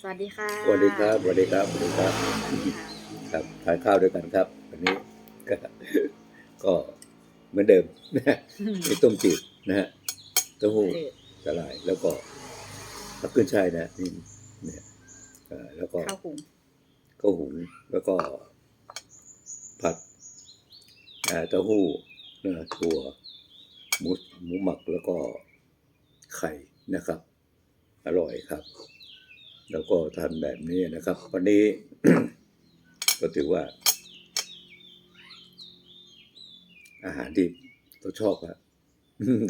สวัสดีค่ะสวัสดีครับสวัสดีครับสวัสดีครับ ครับทานข้าวด้วยกันครับวันนี้ก็ก็เหมือนเดิมนะฮะมีต้มจืดนะฮะเต้าหู้สลายแล้วก็ผักขึ้นช่ายนะนี่เนี่ยเอ่อแล้วก็ข้าวหุงข้าวหุงแล้วก็ ผัดเอ่อเต้าหู้นะถั่วหมูหมูหมักแล้วก็ไข่นะครับ อร่อยครับ แล้วก็ทานแบบนี้นะครับ วันนี้ ก็ถือว่า อาหารที่เราชอบอะ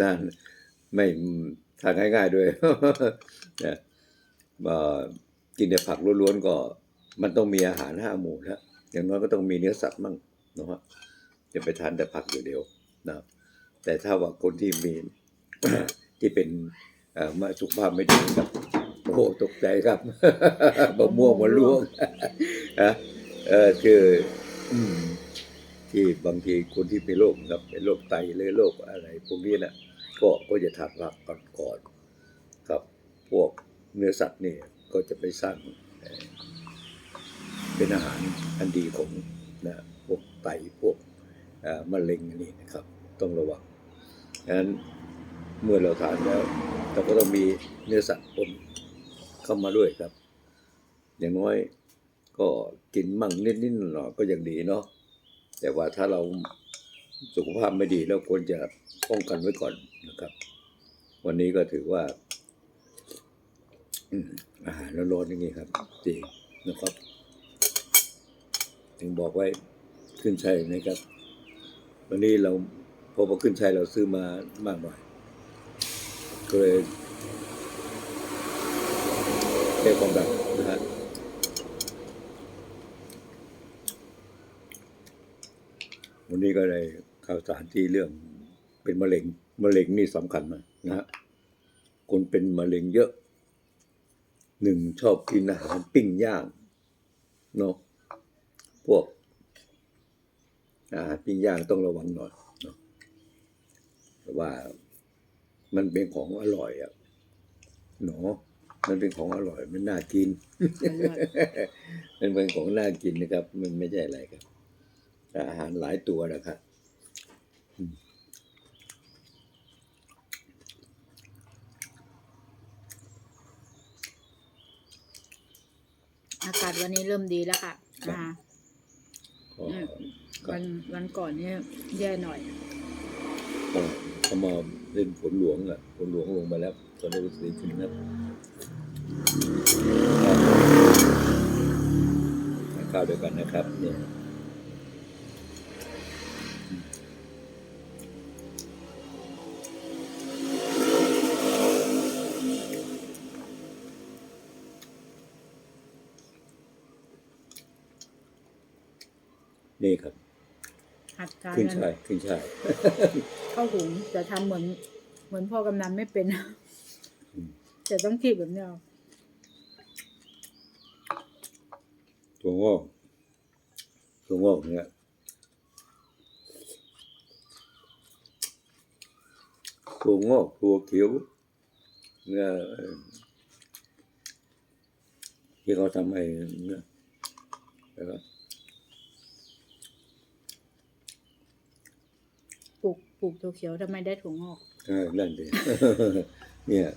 ทานไม่ทานง่าย ๆด้วยนะเอ่อกินแต่ผักล้วนๆก็มันต้องมีอาหารห้าหมู่นะอย่างน้อยก็ต้องมีเนื้อสัตว์มั่งนะฮะจะไปทานแต่ผักอยู่เดียวนะแต่ถ้าว่าคนที่มีที่เป็นเอ่สุขภาพไม่ดีครับ โอ้โหตกใจครับมะม่วงมาล่วงนะเออคืออืมที่บางทีคนที่เป็นโรคครับเป็นโรคไตเลยโรคอะไร พวกนี้นะก็ก็จะทานผักก่อนก่อนครับ พวกเนื้อสัตว์นี่ก็จะไปสร้างเอ่อเป็นอาหารอันดีของนะพวกไตพวกเอ่อมะเร็งอันนี่นะครับ ต้องระวังดังนั้นเมื่อเราทานแล้วเราก็ต้องมีเนื้อสัตว์ปน เข้ามาด้วยครับ อย่างน้อยก็กินมั่งนิดนิดหน่อยก็ยังดีเนาะแต่ว่าถ้าเราสุขภาพไม่ดีแล้วควรจะป้องกันไว้ก่อนนะครับ วันนี้ก็ถือว่าอาหารร้อนๆอย่างนี้ครับดีนะครับ ถึงบอกไว้ขึ้นชัยนะครับ วันนี้เราพอพอขึ้นชัยเราซื้อมามากหน่อยก็เลย เรียกความดันนะฮะวันนี้ก็เลยข่าวสารที่เรื่องเป็นมะเร็ง มะเร็งนี่สำคัญมากนะฮะ คนเป็นมะเร็งเยอะ หนึ่งชอบกินอาหารปิ้งย่างเนาะ พวกอาหารปิ้งย่างต้องระวังหน่อยเนาะแต่ว่ามันเป็นของอร่อยอะเนาะ มันเป็นของอร่อยมันน่ากิน มันเป็นของน่ากินนะครับ มันไม่ใช่อะไรครับแต่อาหารหลายตัวนะครับอากาศวันนี้เริ่มดีแล้วค่ะครับอ่าก็อืมก็วันวันก่อนเนี่ยแย่หน่อยก็เขามาเล่นฝนหลวงอะฝนหลวงลงมาแล้ว ตอนนี้ก็สีขึ้นแล้วทาน ข้าวด้วยกันนะครับเนี่ยนี่ครับหัดการขึ้นกันช่ายขึ้นช่ายข้าวหุงแต่ทำเหมือน เหมือนพ่อกำนันไม่เป็นอืมแต่ต้องคีบแบบนี้เอา ถั่วงอกถั่วงอกเนี่ยถั่วงอกถั่วเขียวเนี่ยเอ่อที่เขาทำไอ้เนี่ยแล้วปลูกปลูกถั่วเขียวทำไมได้ถั่วงอกใช่นั่นดิ เนี่ย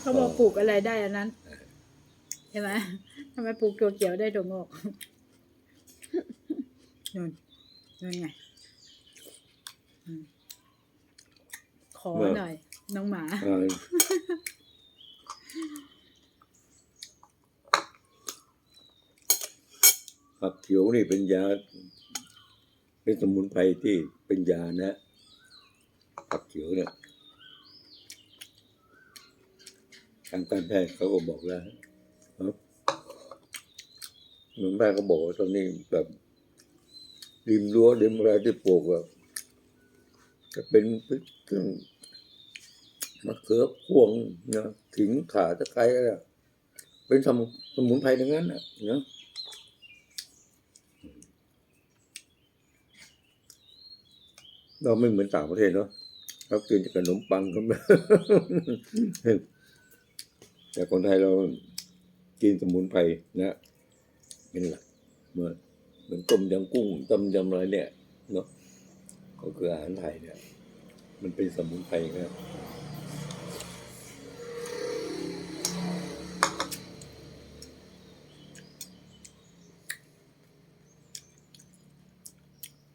เขาบอกปลูกอะไรได้อันนั้นใช่ไหมทำไมปลูกถั่วเขียวได้ถั่วงอกนู่นนู่นไงอืมขอหน่อย น้องหมาเอ่อผักเขียวนี่เป็นยา เป็นสมุนไพรที่เป็นยานะ ผักเขียวเนี่ย ทางการแพทย์เขาก็บอกแล้วครับ เหมือนแพทย์ก็บอกว่าตอนนี้แบบริมรั้วริมอะไรที่ปลูกอะจะเป็นเครื่องมะเขือพวงนะถิงขาตะไคร้อะไรเป็นสมุนสมุนไพรทั้งนั้นนะเนาะเราไม่เหมือนต่างประเทศเนาะเรากินแต่ขนมปังกันแต่คนไทยเรา กินสมุนไพรนะเป็นหลักเหมือนเหมือนต้มยำกุ้งต้มยำอะไรเนี่ยเนาะก็คืออาหารไทยเนี่ย มันเป็นสมุนไพรครับ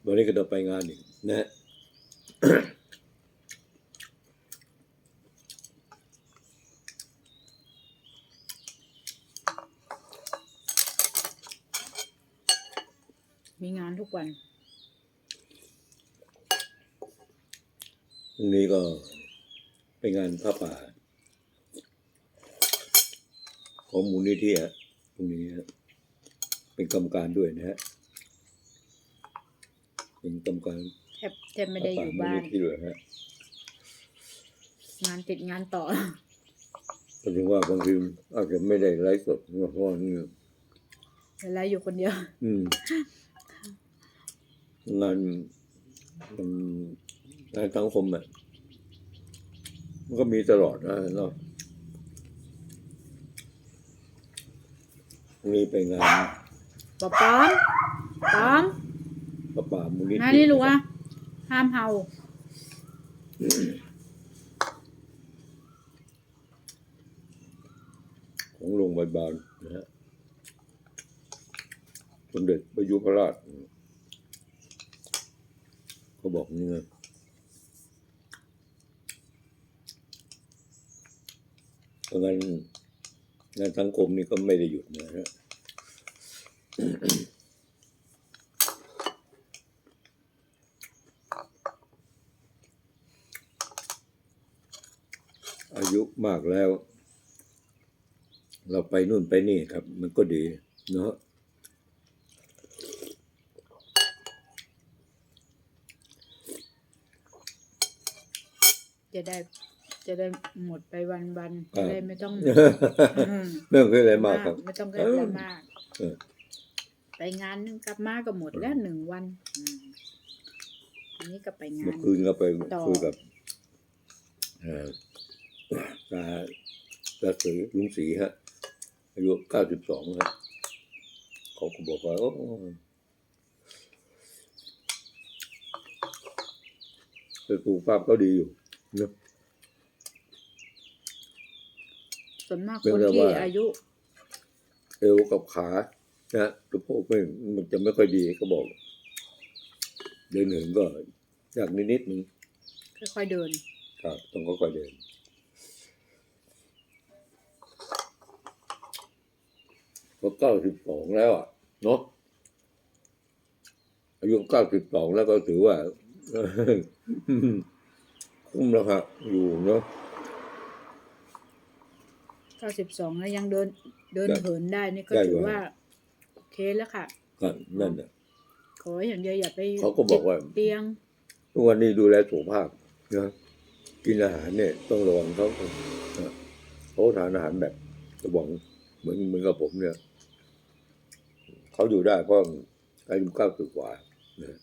วันนี้ก็ต้องไปงานอีกนะฮะ มีงานทุ กวันพรุ่งนี้ก็ไปงานพระป่า ของมูลนิธิฮะพรุ่งนี้ฮะเป็นกรรมการด้วยนะฮะเป็นกรรมการแทบแทบไม่ได้อยู่บ้านมูลนิธิด้วยฮะงานติดงานต่อก็ถึงว่าบางทีอาจจะไม่ได้ไลฟ์สดเพราะว่านี่เวลาอยู่คนเดียว อืม งานมันงานสังคมอะมันก็มีตลอดนะเนาะพรุ่งนี้ไปงานปอปอมปอมพระป่ามูลนิธิมานี่ลูกอะห้ามเห่าของโรงพยาบาลนะฮะสมเด็จพระยุพราช เขาบอกนี่ไงเพราะงั้นงานสังคมนี่ก็ไม่ได้หยุดนะฮะอายุมากแล้ว เราไปนู่นไปนี่ครับ มันก็ดีเนาะ จะได้จะได้หมดไปวันวันๆจะได้ไม่ต้องอืมเรื่องคืออะไรมากครับ ไม่ต้องเครียดอะไรมาก เออ ไปงานนึงกลับมาก็หมดแล้วหนึ่งวันอืมอันนี้ก็ไปงาเมื่อน คืนก็ไปต่อ คุยกับเอ่อตาตาสีลุงสีฮะอายุเก้าสิบสองฮะเขาก็บอกว่าโอ้แต่สุขภาพก็ดีอยู่ เนอะส่วนมากเป็นคนแต่ที่ว่าอายุเอวกับขานะสะโพกไม่มันจะไม่ค่อยดีก็บอก เดินเหินก็ยากนิดนิดนึงค่อยๆเดิน ครับ ต้องค่อยๆเดิน ก็เก้าสิบสองแล้วอะ เนาะอายุเก้าสิบสองแล้วก็ถือว่า คุ้มแล้วครับอยู่เนาะเก้าสิบสองแล้วยังเดินเดินได้เหินได้นี่ก็ได้ถืออยู่ว่าโอเคแล้วค่ะก็นั่นน่ะขออย่างเดียวอย่าไปเขาก็บอกว่าติดเตียงทุกวันนี้ดูแลสุขภาพนะกินอาหารเนี่ยต้องระวังเขานะเขาทานอาหารแบบกระบอกเหมือนเหมือนกับผมเนี่ยเขาอยู่ได้เพราะอายุเก้าสิบกว่านะ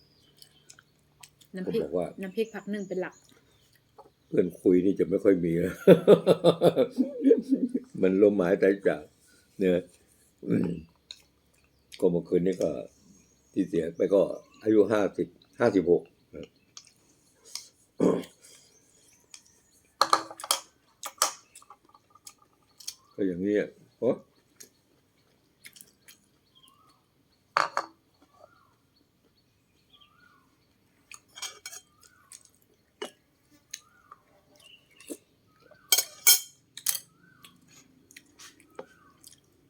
น้ำผมพริกบอกว่าน้ำพริกผักนึ่งเป็นหลัก เพื่อนคุยนี่จะไม่ค่อยมีนะมันลมหายใจจาก เนี่ยอืมก็เมื่อคืนนี้ก็ ที่เสียไปก็ อายุห้าสิบห้าสิบหกก็อย่างนี้อะโอ้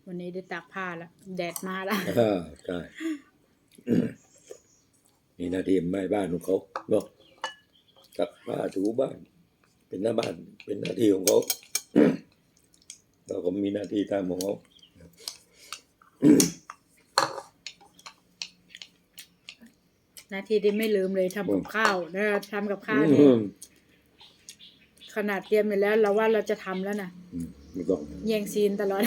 วันนี้ได้ตากผ้าแล้วแดดมาแล้วอ่าใช่ นี่หน้าที่แม่บ้านของเขาเนาะตักผ้าถูบ้าน เป็นหน้าบ้าน เป็นหน้าที่ของเขา เราก็มีหน้าที่ตามของเขาหนาทีที่ไม่ลืมเลยทำกับข้าวนะทำกับข้าวอืนี่มขนาดเตรียมไปแล้วเราว่าเราจะทำแล้วนะอืม ไม่ต้อง แย่งซีนตลอด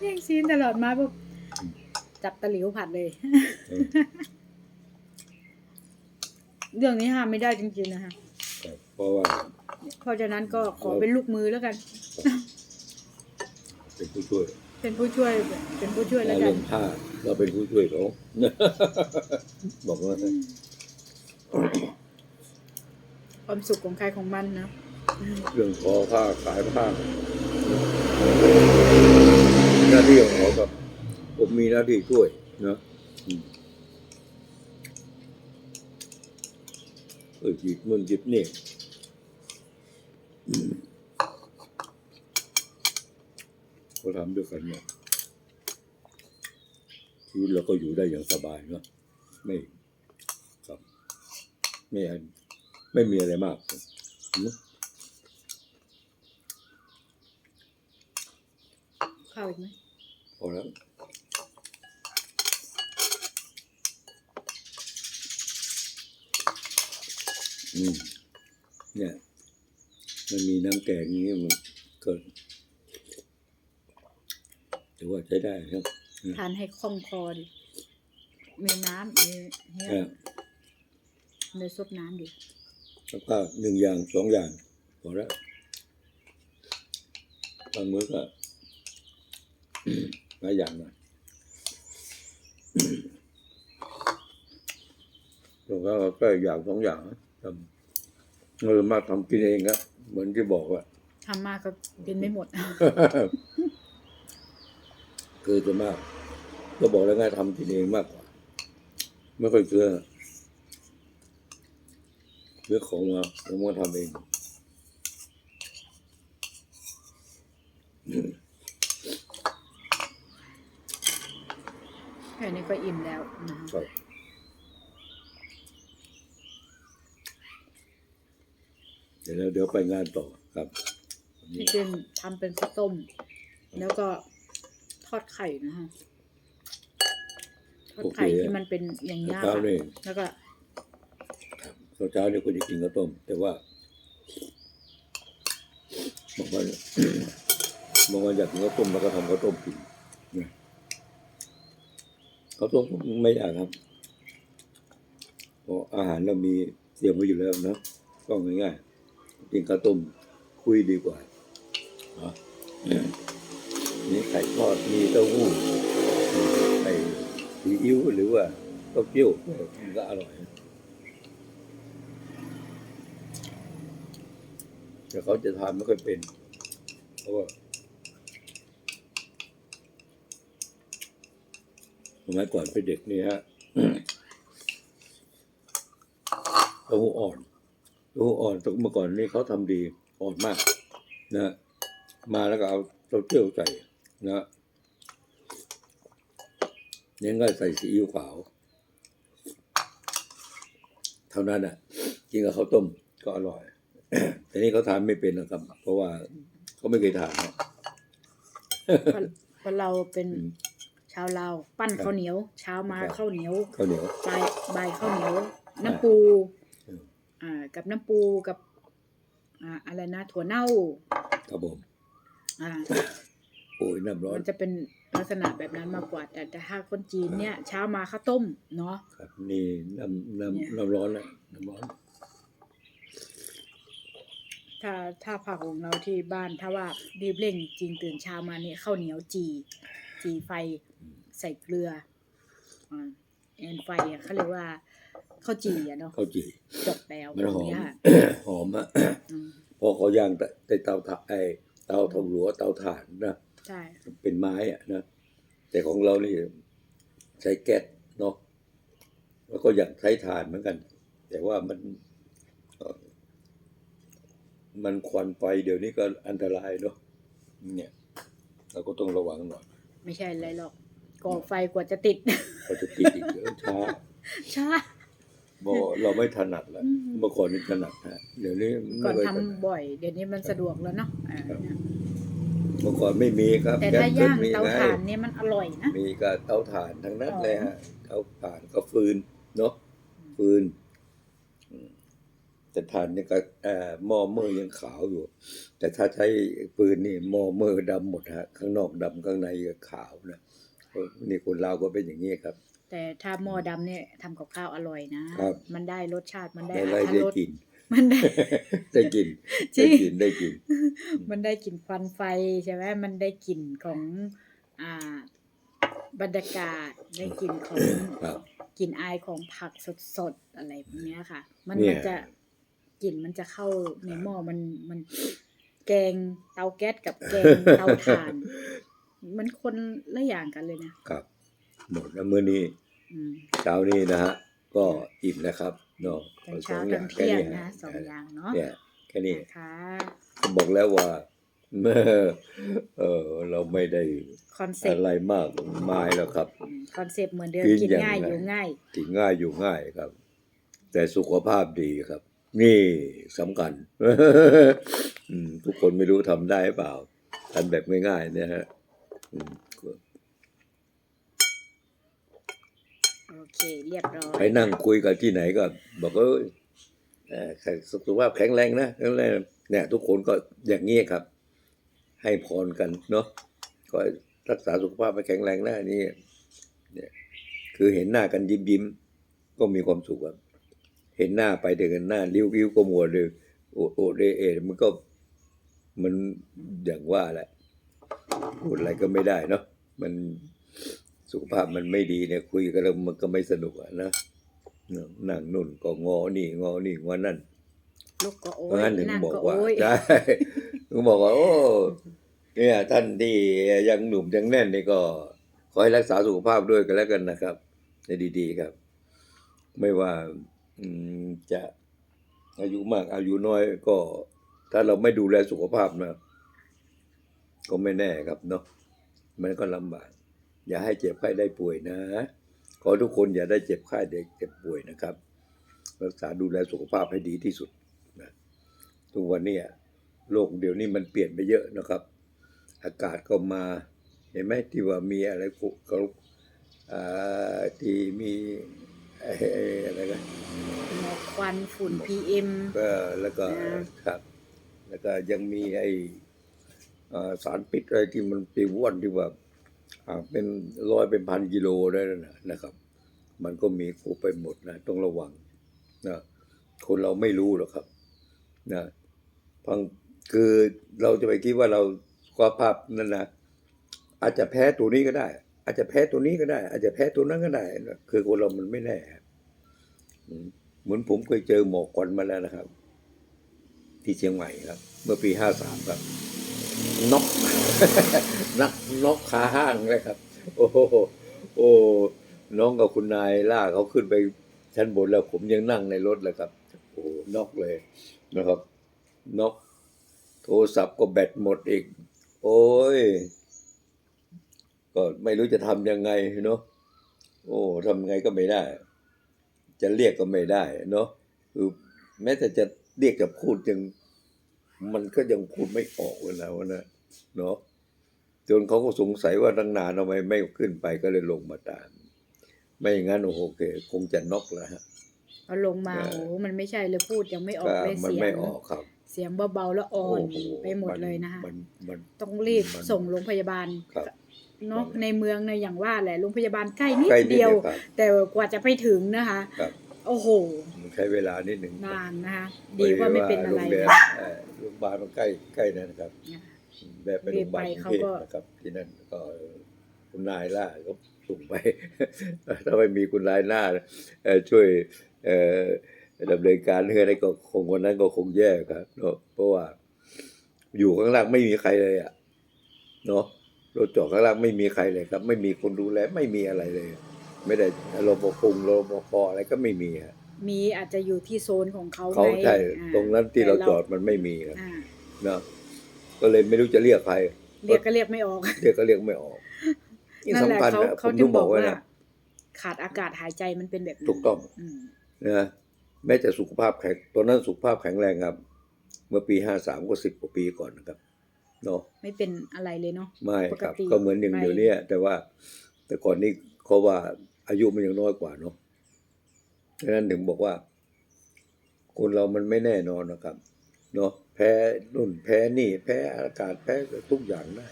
แย่งซีนตลอดมาปุ๊บจับตะหลิวผัดเลยอืมเรื่องนี้ห้ามไม่ได้จริงๆนะคะเพราะว่าเพราะฉะนั้นก็ขอเป็นลูกมือแล้วกัน เป็นผู้ช่วย เป็นผู้ช่วย เป็นผู้ช่วยแล้วกัเรื่นองผ้าเราเป็นผู้ช่วยเขาบอกว่าความสุขของใครของมันนะ เรื่องทอผ้าขายผ้าหน้าที่ของเขาครับ ผมมีหน้าที่ช่วยนะเออหยิบมึงหยิบนี่อืมเขาทำด้วยกันเนี่ยชีวิตเราก็อยู่ได้อย่างสบายเนอะไม่ครับไม่ไม่มีอะไรมากอืม ข้าวอีกไหมพอแล้วอืมเนี่ยมันมีน้ำแกงอย่างนี้มันก็ถือว่าใช้ได้ครับทานให้คล่องคอดิ มีน้ำมีเนี้ยอ่าในซดน้ำดิแล้วก็หนึ่งอย่างสองอย่างพอแล้วบางมื้อก็ หลายอย่างหน่อยตรงก็ก็อย่างสองอย่างนะทำเออมาทำกินเองครับเหมือนที่บอกว่าทำมากก็กินไม่หมด คือจะมาก ก็บอกแล้วไงทำกินเองมากกว่า ไม่ค่อยเชื่อเลือกของมาผมมาทำเอง นี้ก็อิ่มแล้วนะคะครับเดี๋ยวเราเดี๋ยวไปงานต่อครับที่เป็นทำเป็นข้าวต้ม แล้วก็ทอดไข่นะคะทอดไข่โอเคที่มันเป็นอย่างนี้ยเช้าค่ะนี่แล้วก็ครับเช้าๆนี่คุณจะกินข้าวต้ม แต่ว่าบางวันบางวันอยากกินข้าวต้มแล้วก็ทำข้าวต้มกินนะ ขาต้มไม่อยากครับเพราะอาหารเรามีเตรียมไว้อยู่แล้วนะก็ง่ายๆกินข้าวต้มคุยดีกว่าเนี่ไข่ทอดมีเต้าหู้ไข่ซีอิ๊วหรือว่าเต้าเจี้ยวมันก็อร่อยแต่เขาจะทานไม่ค่อยเป็น เพราะว่า มัยก่อนเป็นเด็กนี่ฮะเต้าหู้อ่อนเต้าหู้อ่อนแตเมื่อก่อนนี่เขาทำดีอ่อนมาก นะมาแล้วก็เอาเต้าเจี้ยวใส่นะเน้นก็ใส่ซีอิ๊วขาว เท่านั้นอะกินกับข้าวต้มก็อร่อยแต่นี่เขาทานไม่เป็นนะครับ เพราะว่าเขาไม่เคยทานนะเพราะเพราะเราเป็นอืม ชาวลาวปั้นครับข้าวเหนียว เช้ามาครับข้าวเหนียวข้าวเหนียวบ่ายบ่ายข้าวเหนียว น้ำปูอืมอ่า กับน้ำปูกับ อ่า อะไรนะ ถั่วเน่า ครับผมอ่า โอ้ยน้ำร้อนมันจะเป็นลักษณะแบบนั้นมากกว่า แต่แต่ถ้าคนจีนเนี่ย เช้ามาข้าวต้มเนาะครับนี่น้ำเนี่ยน้ำน้ำร้อนนะน้ำร้อนถ้าถ้าผักของเราที่บ้านถ้าว่ารีบเร่งจริงตื่นเช้ามาเนี่ยข้าวเหนียวจี จีไฟใส่เกลืออ่าเอ็นไฟอะเขาเรียกว่าข้าวจีอะเนาะข้าวจีจบแล้วมันหอมเนี่ยหอมอะอืมพอเขาย่างแต่แต่เตาถ่านไอเตาทองหลัวเตาถ่านนะใช่เป็นไม้อะนะแต่ของเรานี่ใช้แก๊สเนาะแล้วก็อยากใช้ถ่านเหมือนกัน แต่ว่ามันเอ่อมันควันไฟเดี๋ยวนี้ก็อันตรายเนาะเนี่ย เราก็ต้องระวังหน่อย ไม่ใช่อะไรหรอกก่อไฟกว่าจะติด เขาจะติดอีกเดี๋ยวช้าช้าบอกเราไม่ถนัดแล้วอืม เมื่อก่อนนี่ถนัดฮะเดี๋ยวนี้ก่อนไม่ทำค่อยถนัด บ่อย เดี๋ยวนี้มันสะดวกแล้วเนาะอ่าครับ เมื่อก่อนไม่มีครับแต่แก๊ถ้าสย่างมีเตาไงถ่านเนี่ยมันอร่อยนะ มีก็เตาถ่านทั้งนั้นอ๋อเลยฮะเตาถ่านก็ฟืนเนาะฟืนอืม แต่ถ่านนี่ก็เอ่อหม้อเมื่อยังขาวอยู่ แต่ถ้าใช้ฟืนนี่หม้อเมื่อดำหมดฮะข้างนอกดำข้างในก็ขาวนะเออนี่คนเราวก็เป็นอย่างนี้ครับ แต่ถ้าหม้อดำเนี่ยทำกับข้าวอร่อยนะครับมันได้รสชาติมันได้ได้อรไรรถได้รสกินมันได้ได้กินจริได้งกินได้กิน มันได้กลิ่นควันไฟใช่ไหมมันได้กลิ่นของอ่าบรรยากาศได้กลิ่นของครับกลิ่นอายของผักสดๆอะไรพวกเนี้ยค่ะ มันเนี่ยมันจะ กลิ่นมันจะเข้าในหม้อมันมัน แกงเตาแก๊สกับแกงเตาถ่าน มันคนละอย่างกันเลยนะครับ หมดแล้วมื้อนี้อืมเช้านี้นะฮะ ก็อิ่มนะครับเนาะทั้งเช้าสอทั้งเที่ยงแค่นะสองอย่างเนาะเนี่ยแค่นี้นะคะก็บอกแล้วว่าเมื่อเออเราไม่ได้คอนเซ็ปอะต์ไรมากมายแล้วครับคอนเซ็ปต์เหมือนเดิมกินกินอย่างง่ายไรอยู่ง่ายกินง่ายอยู่ง่ายครับ แต่สุขภาพดีครับ นี่สำคัญอืมทุกคนไม่รู้ทำได้หรือเปล่าทำแบบง่ายๆเนี่ยฮะอืมโอเคเรียบร้อยไปนั่งคุยกับที่ไหนก็ บอกว่าเอ้ยเอ่อแข็งสุขภาพแข็งแรงนะแข็งแรงเนี่ย ทุกคนก็อย่างนี้ครับ ให้พรกันเนาะก็รักษาสุขภาพให้แข็งแรงนะนี่เนี่ย คือเห็นหน้ากันยิ้มยิ้มๆก็มีความสุขครับ เห็นหน้าไปเดินกันหน้าริ้วริ้วก็มัวเลยโอดโอดเอเอมันก็มันอย่างว่าแหละพูดอะไรก็ไม่ได้เนาะมันสุขภาพมันไม่ดีเนี่ยคุยกันแล้วมันก็ไม่สนุกอะนะนั่งนุ่นก็งอนี่งอนี่งอนั่นลูกก็โอ้เพราะยงั้นถึงนั่งบอกก็ว่าโอ้ยใช่ถึงบอกว่า โอ้เนี่ยท่านที่ยังหนุ่มยังแน่นนี่ก็ ขอให้รักษาสุขภาพด้วยกันแล้วกันนะครับในดีๆครับ ไม่ว่าอืม จะอายุมากอายุน้อยก็ ถ้าเราไม่ดูแลสุขภาพนะ ก็ไม่แน่ครับเนาะมันก็ลำบาก อย่าให้เจ็บไข้ได้ป่วยนะ ขอทุกคนอย่าได้เจ็บไข้ได้เจ็บป่วยนะครับ รักษาดูแลสุขภาพให้ดีที่สุดนะทุกวันนี้โลกเดี๋ยวนี้มันเปลี่ยนไปเยอะนะครับ อากาศก็มา เห็นไหมที่ว่ามีอะไรกุกรุอ่าที่มี ไอ้ไอ้อะไรกันหมอกควันฝุ่น PM ก็แล้วก็อ่าครับ แล้วก็ยังมีไออ่าสารพิษอะไรที่มันปีว่วนที่ว่าอ่าเป็นร้อยเป็นพันกิโลได้นะนะครับ มันก็มีครบไปหมดนะต้องระวังนะคนเราไม่รู้หรอกครับนะพังคือเราจะไปคิดว่าเราสุขภาพนั่นนะอาจจะแพ้ตัวนี้ก็ได้ อาจจะแพ้ตัวนี้ก็ได้ อาจจะแพ้ตัวนั้นก็ได้ คือคนเรามันไม่แน่เหมือนผมเคยเจอหมอกควันมาแล้วนะครับ ที่เชียงใหม่ครับ เมื่อปีห้าสามครับน็อกนักน็อกขาห้างเลยครับ โอ้โหโอ้น้องกับคุณนายล่าเขาขึ้นไปชั้นบนแล้วผมยังนั่งในรถเลยครับ โอ้หน็อกเลยนะครับน็อกโทรศัพท์ก็แบตหมดอีก โอ้ย ก็ไม่รู้จะทำยังไงเนาะโอ้ทำไงก็ไม่ได้ จะเรียกก็ไม่ได้เนาะคือแม้แต่จะเรียกจะพูดยังมันก็ยังพูดไม่ออกเลยนะวะนะเนาะจนเขาก็สงสัยว่าตั้งนานทำไมไม่ขึ้นไปก็เลยลงมาตาม ไม่อย่างนั้นโอ้โหโอเคคงจะน็อกแล้วฮะเอาลงมาเออโอ้โหมันไม่ใช่เลยพูดยังไม่ออกก็เลยมันเสียไม่งออกครับ เสียงเบาๆแล้วอ่อนโอ้โไปหมดเลยนะคะมันมันต้องรีบมันส่งโรงพยาบาลครับ เนาะมันในเมืองในยอย่างว่าแหละโรงพยาบาลใกล้นิดใกล้นิดเดียวครับ แต่กว่าจะไปถึงนะคะ ครับ โอ้โห มันใช้เวลานิดหนึ่งนานนะคะดีว่าไม่เป็นอะไรโงพยานะบาลเอ่อโรงพยาบาลมันใกล้ใกล้นั่นนะครับแบบไปโรงพยาบาลกรุงเทพเขาก็นะครับ ที่นั่นก็คุณนายล่าก็ส่งไป ถ้าไม่มีคุณนายล่าเอ่อช่วยเอ่อดำเนินการเรื่องอะไรก็คงวันนั้นก็คงแย่ครับเนาะเพราะว่า อยู่ข้างล่างไม่มีใครเลยอะเนาะ รถจอดข้างล่างไม่มีใครเลยครับ ไม่มีคนดูแลไม่มีอะไรเลย ไม่ได้รปภรปภอะไรก็ไม่มีฮะมีอาจจะอยู่ที่โซนของเขาเขาไงใช่อ่าตรงนั้นที่เราแต่จอดมันไม่มีครับอ่าเนาะก็เลยไม่รู้จะเรียกใครเรียกก็เรียกไม่ออก เรียกก็เรียกไม่ออกนี่นั่นแหละสำคัญเขานะผเขามถึต้องงบบออกกว่าไว้นะขาดอากาศหายใจมันเป็นแบบนั้นถูกต้องอืมนะแม้จะสุขภาพแข็งตอนนั้นสุขภาพแข็งแรงครับ เมื่อปีห้าสามก็สิบกว่าปีก่อนนะครับ เนาะไม่เป็นอะไรเลยเนาะไม่ครับปกติก็เหมือนอย่างไปเดี๋ยวเนี้ยแต่ว่า แต่ก่อนนี้เขาว่าอายุมันยังน้อยกว่าเนาะดังนั้นถึงบอกว่า คนเรามันไม่แน่นอนนะครับเนาะแพ้นุ่นแพ้นี่ แพ้อากาศแพ้ทุกอย่างได้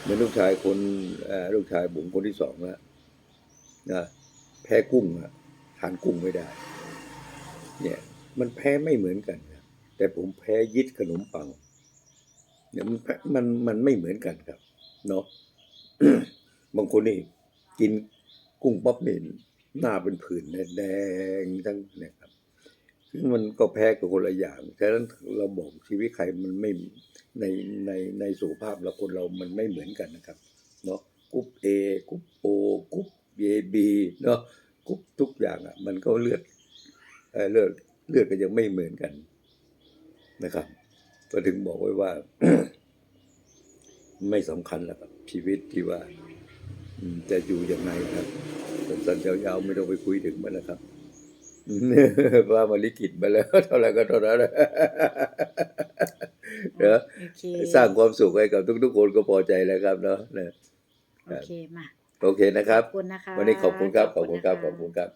เหมือนลูกชายคนเอ่อลูกชายบุ๋มคนที่สองนะนะแพ้กุ้งอะทานกุ้งไม่ได้ เนี่ย มันแพ้ไม่เหมือนกันครับแต่ผมแพ้ยิดขนมปัง เนี่ยมันแพ้มันมันไม่เหมือนกันครับ เนาะบางคนนี่กินกุ้งป๊อปนี่หน้าเป็นผื่นแดงทั้งเนี่ยครับซึ่งมันก็แพ้กับคนละอย่างฉะนั้นเราบอกชีวิตใครมันไม่ในในในสุขภาพเราคนเรามันไม่เหมือนกันนะครับ เนาะกุ๊ปเอกุ๊ปโอกุ๊ปเอบีเนาะกุ๊ปทุกอย่างอะ มันก็เลือดเอเลือดเลือดก็ยังไม่เหมือนกันนะครับ ก็ถึงบอกไว้ว่า ไม่สำคัญแล้วครับ ชีวิตที่ว่าอืมจะอยู่ยังไงครับสั้นๆยาวๆไม่ต้องไปคุยถึงมันนะครับว่ามาลิขิตมาแล้วเท่าไหร่ก็เท่านั้นเนอะโอเคสร้างความสุขให้กับทุกๆคนก็พอใจแล้วครับเนาะเนี่ยโอเคมาโอเคนะครับขอบคุณนะคะวันนี้ขอบคุณครับขอบคุณครับขอบคุณครับ